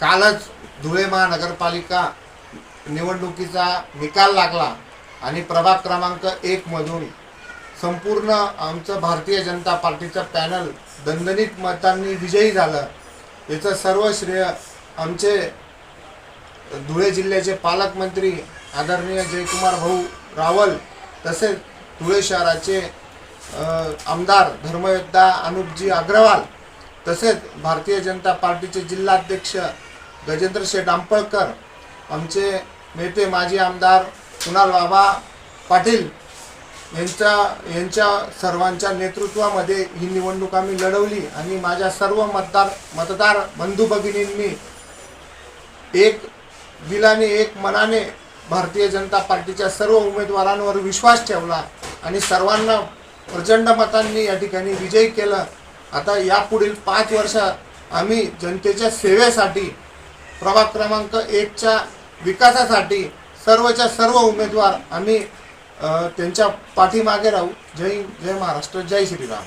कालच धुळे महानगरपालिका निवडणुकीचा निकाल लागला आणि प्रभाग क्रमांक एकमधून संपूर्ण आमचं भारतीय जनता पार्टीचं पॅनल दणदणीत मतांनी विजयी झालं. याचं सर्व श्रेय आमचे धुळे जिल्ह्याचे पालकमंत्री आदरणीय जयकुमार भाऊ रावल तसेच धुळे शहराचे आमदार धर्मयोद्धा अनुपजी अग्रवाल तसेच भारतीय जनता पार्टीचे जिल्हाध्यक्ष गजेंद्र शेठ आंपळकर आमचे नेते माजी आमदार कुणाल बाबा पाटील यांच्या यांच्या सर्वांच्या नेतृत्वामध्ये ही निवडणूक आम्ही लढवली आणि माझ्या सर्व मतदार मतदार बंधू भगिनींनी एक दिलाने एक मनाने भारतीय जनता पार्टीच्या सर्व उमेदवारांवर विश्वास ठेवला आणि सर्वांना प्रचंड मतांनी या ठिकाणी विजयी केलं. आता यापुढील पाच वर्ष आम्ही जनतेच्या सेवेसाठी प्रभाग क्रमांक एकच्या विकासासाठी सर्वच्या सर्व उमेदवार आम्ही त्यांच्या पाठीमागे राहू. जय जय महाराष्ट्र जय श्रीराम.